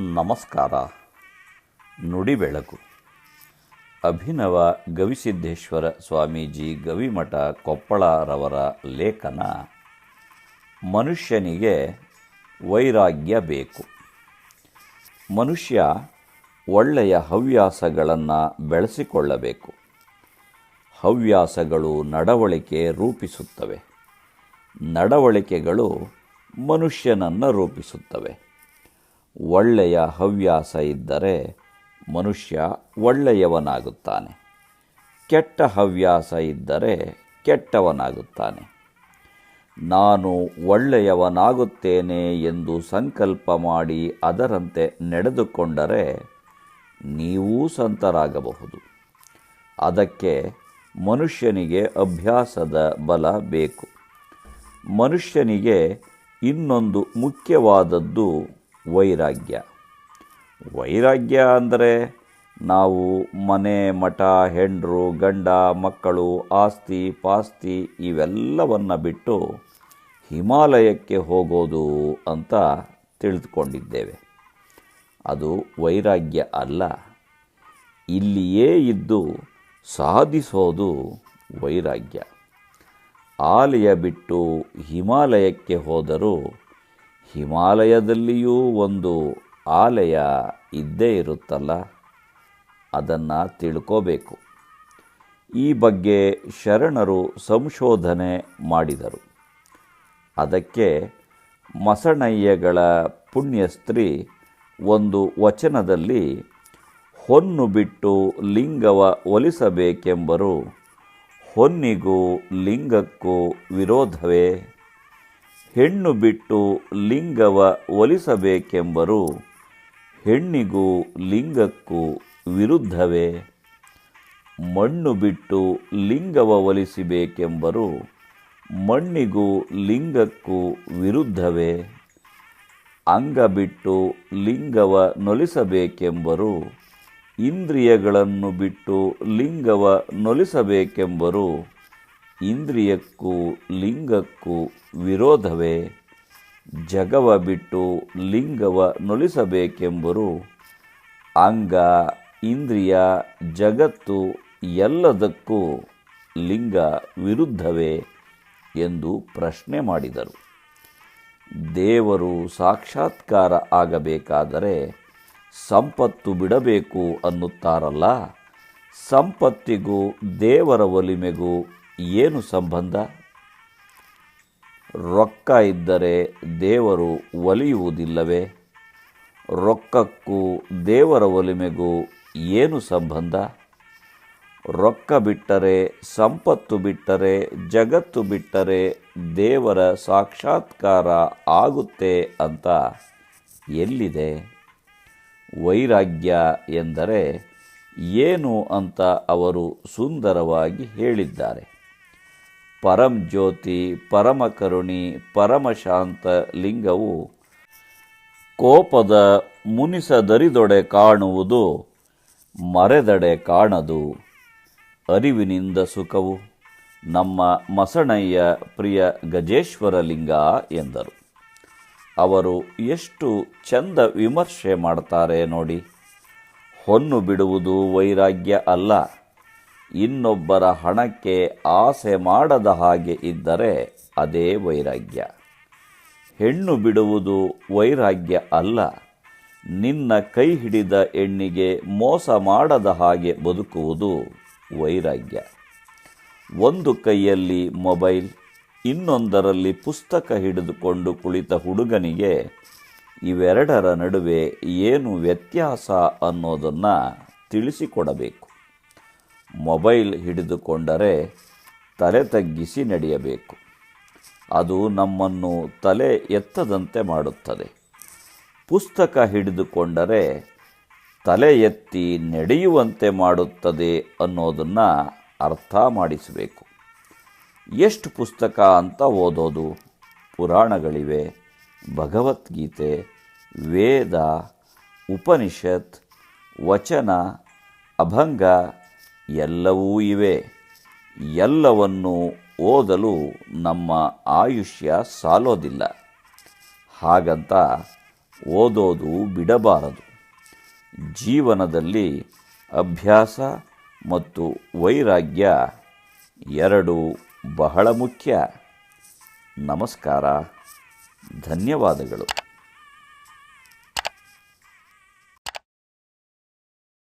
ನಮಸ್ಕಾರ. ನುಡಿ ಬೆಳಕು ಅಭಿನವ ಗವಿಸಿದ್ದೇಶ್ವರ ಸ್ವಾಮೀಜಿ ಗವಿಮಠ ಕೊಪ್ಪಳರವರ ಲೇಖನ, ಮನುಷ್ಯನಿಗೆ ವೈರಾಗ್ಯ ಬೇಕು. ಮನುಷ್ಯ ಒಳ್ಳೆಯ ಹವ್ಯಾಸಗಳನ್ನು ಬೆಳೆಸಿಕೊಳ್ಳಬೇಕು. ಹವ್ಯಾಸಗಳು ನಡವಳಿಕೆ ರೂಪಿಸುತ್ತವೆ. ನಡವಳಿಕೆಗಳು ಮನುಷ್ಯನನ್ನು ರೂಪಿಸುತ್ತವೆ. ಒಳ್ಳೆಯ ಹವ್ಯಾಸ ಇದ್ದರೆ ಮನುಷ್ಯ ಒಳ್ಳೆಯವನಾಗುತ್ತಾನೆ. ಕೆಟ್ಟ ಹವ್ಯಾಸ ಇದ್ದರೆ ಕೆಟ್ಟವನಾಗುತ್ತಾನೆ. ನಾನು ಒಳ್ಳೆಯವನಾಗುತ್ತೇನೆ ಎಂದು ಸಂಕಲ್ಪ ಮಾಡಿ ಅದರಂತೆ ನಡೆದುಕೊಂಡರೆ ನೀವೂ ಸಂತರಾಗಬಹುದು. ಅದಕ್ಕೆ ಮನುಷ್ಯನಿಗೆ ಅಭ್ಯಾಸದ ಬಲ ಬೇಕು. ಮನುಷ್ಯನಿಗೆ ಇನ್ನೊಂದು ಮುಖ್ಯವಾದದ್ದು ವೈರಾಗ್ಯ. ವೈರಾಗ್ಯ ಅಂದರೆ ನಾವು ಮನೆ, ಮಠ, ಹೆಂಡರು, ಗಂಡ, ಮಕ್ಕಳು, ಆಸ್ತಿ, ಪಾಸ್ತಿ ಇವೆಲ್ಲವನ್ನು ಬಿಟ್ಟು ಹಿಮಾಲಯಕ್ಕೆ ಹೋಗೋದು ಅಂತ ತಿಳಿದುಕೊಂಡಿದ್ದೇವೆ. ಅದು ವೈರಾಗ್ಯ ಅಲ್ಲ. ಇಲ್ಲಿಯೇ ಇದ್ದು ಸಾಧಿಸೋದು ವೈರಾಗ್ಯ. ಆಲಯ ಬಿಟ್ಟು ಹಿಮಾಲಯಕ್ಕೆ ಹೋದರೂ ಹಿಮಾಲಯದಲ್ಲಿಯೂ ಒಂದು ಆಲಯ ಇದ್ದೇ ಇರುತ್ತಲ್ಲ, ಅದನ್ನು ತಿಳ್ಕೋಬೇಕು. ಈ ಬಗ್ಗೆ ಶರಣರು ಸಂಶೋಧನೆ ಮಾಡಿದರು. ಅದಕ್ಕೆ ಮಸಣಯ್ಯಗಳ ಪುಣ್ಯಸ್ತ್ರೀ ಒಂದು ವಚನದಲ್ಲಿ, ಹೊನ್ನು ಬಿಟ್ಟು ಲಿಂಗವ ಒಲಿಸಬೇಕೆಂಬರು, ಹೊನ್ನಿಗೂ ಲಿಂಗಕ್ಕೂ ವಿರೋಧವೇ. ಹೆಣ್ಣು ಬಿಟ್ಟು ಲಿಂಗವ ಒಲಿಸಬೇಕೆಂಬರು ಹೆಣ್ಣಿಗೂ ಲಿಂಗಕ್ಕೂ ವಿರುದ್ಧವೇ? ಮಣ್ಣು ಬಿಟ್ಟು ಲಿಂಗವ ಒಲಿಸಬೇಕೆಂಬರು ಮಣ್ಣಿಗೂ ಲಿಂಗಕ್ಕೂ ವಿರುದ್ಧವೇ? ಅಂಗ ಬಿಟ್ಟು ಲಿಂಗವ ನೊಲಿಸಬೇಕೆಂಬರು ಇಂದ್ರಿಯಗಳನ್ನು ಬಿಟ್ಟು ಲಿಂಗವ ನೊಲಿಸಬೇಕೆಂಬರು ಇಂದ್ರಿಯಕ್ಕೂ ಲಿಂಗಕ್ಕೂ ವಿರೋಧವೇ? ಜಗವ ಬಿಟ್ಟು ಲಿಂಗವ ನೊಲಿಸಬೇಕೆಂಬರು ಅಂಗ, ಇಂದ್ರಿಯ, ಜಗತ್ತು ಎಲ್ಲದಕ್ಕೂ ಲಿಂಗ ವಿರುದ್ಧವೇ ಎಂದು ಪ್ರಶ್ನೆ ಮಾಡಿದರು. ದೇವರು ಸಾಕ್ಷಾತ್ಕಾರ ಆಗಬೇಕಾದರೆ ಸಂಪತ್ತು ಬಿಡಬೇಕು ಅನ್ನುತ್ತಾರಲ್ಲ? ಸಂಪತ್ತಿಗೂ ದೇವರ ಒಲಿಮೆಗೂ ಏನು ಸಂಬಂಧ? ರೊಕ್ಕ ಇದ್ದರೆ ದೇವರು ಒಲಿಯುವುದಿಲ್ಲವೇ? ರೊಕ್ಕಕ್ಕೂ ದೇವರ ಒಲಿಮೆಗೂ ಏನು ಸಂಬಂಧ? ರೊಕ್ಕ ಬಿಟ್ಟರೆ, ಸಂಪತ್ತು ಬಿಟ್ಟರೆ, ಜಗತ್ತು ಬಿಟ್ಟರೆ ದೇವರ ಸಾಕ್ಷಾತ್ಕಾರ ಆಗುತ್ತೆ ಅಂತ ಎಲ್ಲಿದೆ? ವೈರಾಗ್ಯ ಎಂದರೆ ಏನು ಅಂತ ಅವರು ಸುಂದರವಾಗಿ ಹೇಳಿದ್ದಾರೆ. ಪರಂ ಜ್ಯೋತಿ, ಪರಮ ಕರುಣಿ ಪರಮಶಾಂತ ಲಿಂಗವು ಕೋಪದ ಮುನಿಸದರಿದೊಡೆ ಕಾಣುವುದು, ಮರೆದಡೆ ಕಾಣದು. ಅರಿವಿನಿಂದ ಸುಖವು ನಮ್ಮ ಮಸಣಯ್ಯ ಪ್ರಿಯ ಗಜೇಶ್ವರ ಲಿಂಗ ಎಂದರು. ಅವರು ಎಷ್ಟು ಚಂದ ವಿಮರ್ಶೆ ಮಾಡ್ತಾರೆ ನೋಡಿ. ಹೊನ್ನು ಬಿಡುವುದು ವೈರಾಗ್ಯ ಅಲ್ಲ. ಇನ್ನೊಬ್ಬರ ಹಣಕ್ಕೆ ಆಸೆ ಮಾಡದ ಹಾಗೆ ಇದ್ದರೆ ಅದೇ ವೈರಾಗ್ಯ. ಹೆಣ್ಣು ಬಿಡುವುದು ವೈರಾಗ್ಯ ಅಲ್ಲ. ನಿನ್ನ ಕೈ ಹಿಡಿದ ಹೆಣ್ಣಿಗೆ ಮೋಸ ಮಾಡದ ಹಾಗೆ ಬದುಕುವುದು ವೈರಾಗ್ಯ. ಒಂದು ಕೈಯಲ್ಲಿ ಮೊಬೈಲ್, ಇನ್ನೊಂದರಲ್ಲಿ ಪುಸ್ತಕ ಹಿಡಿದುಕೊಂಡು ಕುಳಿತ ಹುಡುಗನಿಗೆ ಇವೆರಡರ ನಡುವೆ ಏನು ವ್ಯತ್ಯಾಸ ಅನ್ನೋದನ್ನು ತಿಳಿಸಿಕೊಡಬೇಕು. ಮೊಬೈಲ್ ಹಿಡಿದುಕೊಂಡರೆ ತಲೆ ತಗ್ಗಿಸಿ ನಡೆಯಬೇಕು. ಅದು ನಮ್ಮನ್ನು ತಲೆ ಎತ್ತದಂತೆ ಮಾಡುತ್ತದೆ. ಪುಸ್ತಕ ಹಿಡಿದುಕೊಂಡರೆ ತಲೆ ಎತ್ತಿ ನಡೆಯುವಂತೆ ಮಾಡುತ್ತದೆ ಅನ್ನೋದನ್ನು ಅರ್ಥ ಮಾಡಿಸಬೇಕು. ಎಷ್ಟು ಪುಸ್ತಕ ಅಂತ ಓದೋದು? ಪುರಾಣಗಳಿವೆ, ಭಗವದ್ಗೀತೆ, ವೇದ, ಉಪನಿಷತ್, ವಚನ, ಅಭಂಗ ಎಲ್ಲವೂ ಇವೆ. ಎಲ್ಲವನ್ನು ಓದಲು ನಮ್ಮ ಆಯುಷ್ಯ ಸಾಲೋದಿಲ್ಲ. ಹಾಗಂತ ಓದೋದು ಬಿಡಬಾರದು. ಜೀವನದಲ್ಲಿ ಅಭ್ಯಾಸ ಮತ್ತು ವೈರಾಗ್ಯ ಎರಡು ಬಹಳ ಮುಖ್ಯ. ನಮಸ್ಕಾರ. ಧನ್ಯವಾದಗಳು.